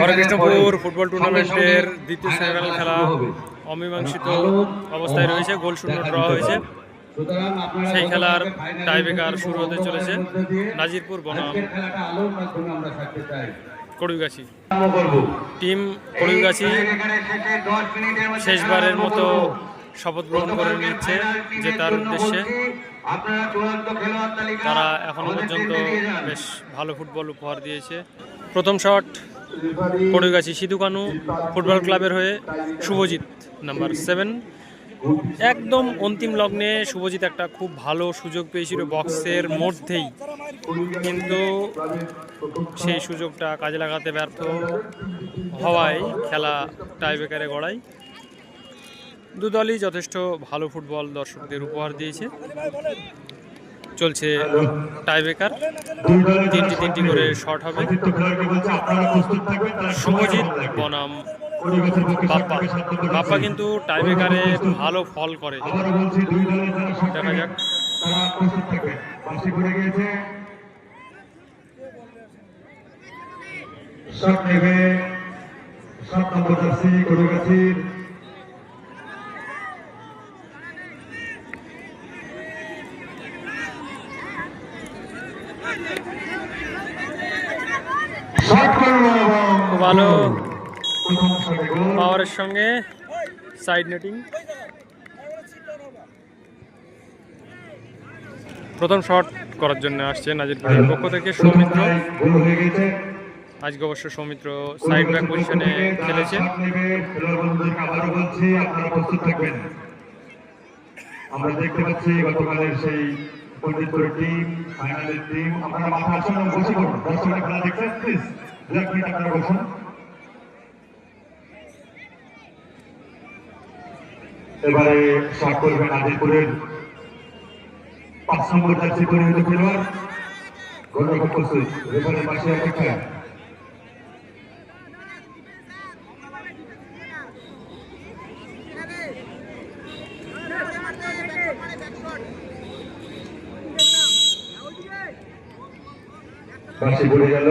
হরকৃষ্ণপুর football টুর্নামেন্টের দ্বিতীয় semifinal খেলা অমীমাংসিত অবস্থায় রয়েছে গোল শূন্য ড্র হয়েছে। সেই খেলার টাইব্রেকার শুরু হতে চলেছে। নাজিরপুর বনাম। কড়ুইগাছি। টিম কড়ুইগাছি শেষবারের মতো শপথ গ্রহণ করে নিচ্ছে যে তার উদ্দেশ্যে। তারা এখনও পর্যন্ত বেশ ভালো ফুটবল উপহার দিয়েছে। প্রথম শট কড়ুইগাছি সিধুকানু ফুটবল ক্লাবের হয়ে শুভজিৎ নাম্বার সেভেন একদম অন্তিম লগ্নে শুভজিৎ একটা খুব ভালো সুযোগ পেয়েছিল বক্সের মধ্যেই। কিন্তু সেই সুযোগটা কাজে লাগাতে ব্যর্থ হওয়ায় খেলা টাইব্রেকারে গড়ায়। দু দলই যথেষ্ট ভালো ফুটবল দর্শকদের উপহার দিয়েছে। চলছে টাইব্রেকার। তিনটি তিনটি করে শট হবে। শুভজিৎ বনাম। বাপ্পা। বাপ্পা কিন্তু টাইব্রেকারে ভালো ফল করে। দেখা যাক। শট নেবে সাত নম্বর জার্সি কলকাছির শট ভালো। পাওয়ারের সঙ্গে সাইড নেটিং প্রথম শট করার জন্য আসছে নাজিরপুরের পক্ষ থেকে সৌমিত্র। আজকে অবশ্য সৌমিত্র সাইড ব্যাক পজিশনে খেলেছে। আমরা দেখতে পাচ্ছি গতকালের সেই পণ্ডিতপুরের টিম ফাইনালের টিম আপনারা মাথা আসুন এবং বসে পড়ুন। দর্শকরা খেলা দেখছেন? প্লিজ দু এক মিনিট আপনারা বসুন। এবারে শট করবেন আদিপুরের পাঁচ নম্বর জার্সি পরিহিত খেলোয়াড় গোলরক্ষক প্রস্তুত রেফারের পাশে অপেক্ষায়। বাসি পড়ে গেল।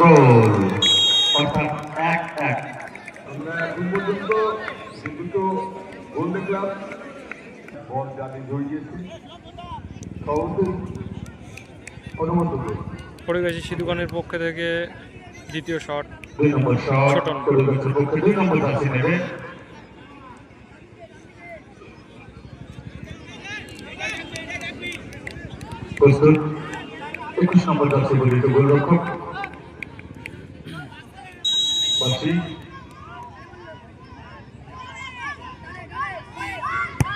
গোল। অর্থাৎ এক এক। আমরা এখন পর্যন্ত যে দুটো গোল দেখলাম। বল জানি জড়িয়েছি অনুমত পড়ে গেছে সিধুকানের পক্ষ থেকে দ্বিতীয় শট। দুই নম্বর শট ছোটন। প্রস্তুত একুশ নম্বর পরিচিত গোলরক্ষক বাসি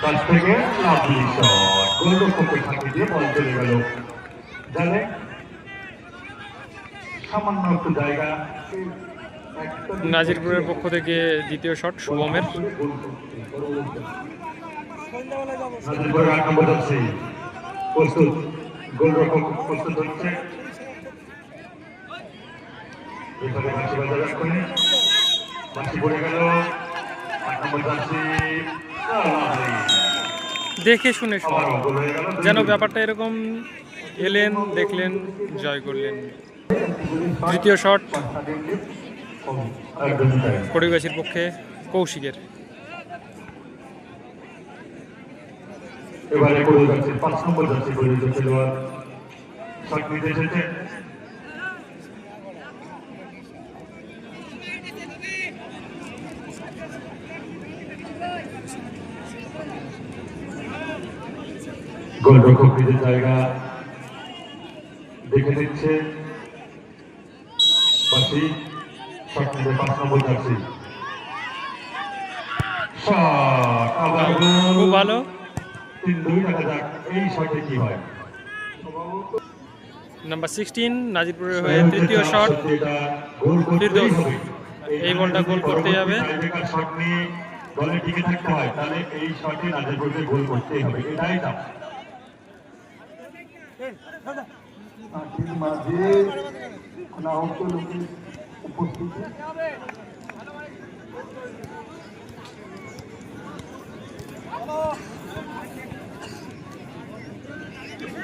কাছ থেকে লাভলি শট গোলরক্ষকের ফাঁকি দিয়ে বল চলে গেল। জানে? সামান্য একটু জায়গা। নাজিরপুরের পক্ষ থেকে দ্বিতীয় শট শুভমের। নাজিরপুরের আট নম্বর প্রস্তুত। গোলরক্ষক প্রস্তুত হচ্ছে এখানে বাঁশি বাজার রাখবেন বাঁশি পড়ে গেল আট নম্বর যাচ্ছে দেখে শুনে যেন ব্যাপারটা এরকম এলেন দেখলেন জয় করলেন। তৃতীয় শট। কড়িগাছির পক্ষে কৌশিকের। এবারে করে যাচ্ছে, পাঁচ নম্বর যাচ্ছে পরিচিত জায়গা দেখে নিতে পাঁচ নম্বর যাচ্ছে। আবার খুব ভালো। তিন দুই দেখা যাক এই শটে কি হয়। নাম্বার সিক্সটিন নাজিরপুরের হয়ে তৃতীয় শট। এই বলটা গোল করতেই হবে। শট নিয়ে দলে টিকে থাকতে হয় তাহলে এই শটে নাজিরপুরকে গোল করতেই হবে। এটাই দাম। মাঝে অনাহত লোকের উপস্থিতি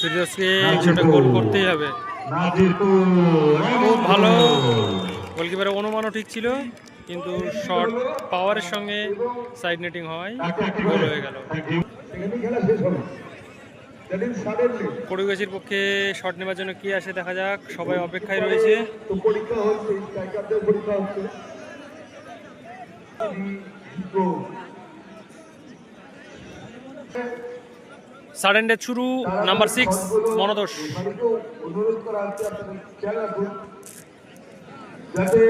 ফিরোজকে সেটা গোল করতেই হবে। খুব ভালো। গোলকিপারের অনুমানও ঠিক ছিল কিন্তু শর্ট পাওয়ারের সঙ্গে সাইড নেটিং হওয়ায় গোল হয়ে গেল। পড়ুগাছির পক্ষে শট নেবার জন্য কি আসে দেখা যাক। সবাই অপেক্ষায় রয়েছে। পরীক্ষা হচ্ছে। স্ট্রাইকারদের পরীক্ষা সাডেন ডেথ শুরু নাম্বার সিক্স মনদোষ যাতে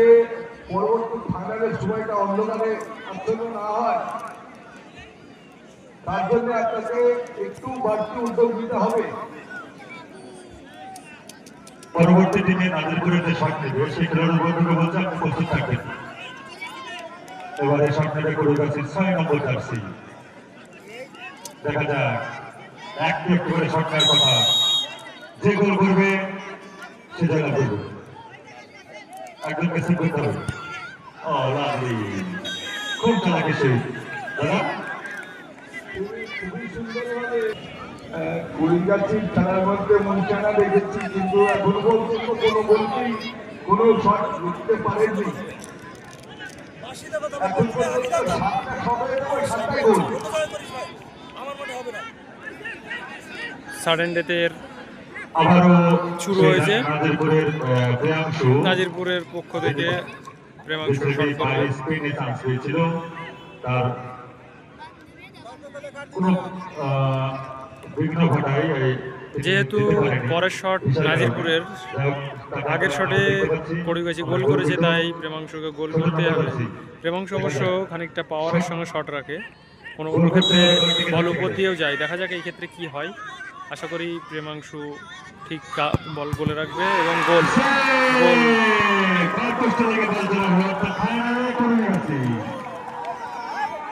পরবর্তী ফাইনালের সময়টা অন্ধকারে আচ্ছন্ন না হয়। তার জন্য আপনাকে একটু বাড়তি উদ্যোগ নিতে হবে। পরবর্তী দিনে নাজিরপুরের যে নেবে সেই খেলোয়াড় বন্ধুকে বলছে আপনি প্রস্তুত থাকবেন। এবারে নেবে করে গেছে ছয় নম্বর জার্সি। দেখা যাক। একটু একটু করে নেওয়ার কথা যে গোল করবে সে জায়গা করবে। একদম মেসেজ করতে হবে ও লাভলি। খুব চালাকি সে। দাদা? কুড়িগাছির খেলার মধ্যে দেখেছি কিন্তু এখন পর্যন্ত কোনো গোলকেই কোনো শট রুখতে পারেননি এখন পর্যন্ত সাতটা সবাই সাতটাই গোল সাডেন ডেথের শুরু হয়েছে। নাজিরপুরের পক্ষ থেকে প্রেমাংশ তার যেহেতু পরের শট নাজিরপুরের আগের শটে। পড়ুগাছি গোল করেছে তাই প্রেমাংশকে গোল করতে হবে। প্রেমাংশ অবশ্য খানিকটা পাওয়ারের সঙ্গে শট রাখে। কোনো কোনো ক্ষেত্রে বল উপর দিয়েও যায়। দেখা যাক এই ক্ষেত্রে কি হয়। আশা করি প্রেমাংশু ঠিক বল বলে রাখবে এবং গোল গোল।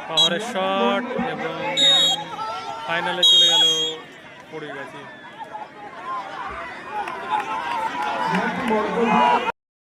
পাহাড়ের শট এবং ফাইনালে চলে গেল পড়ে গেছে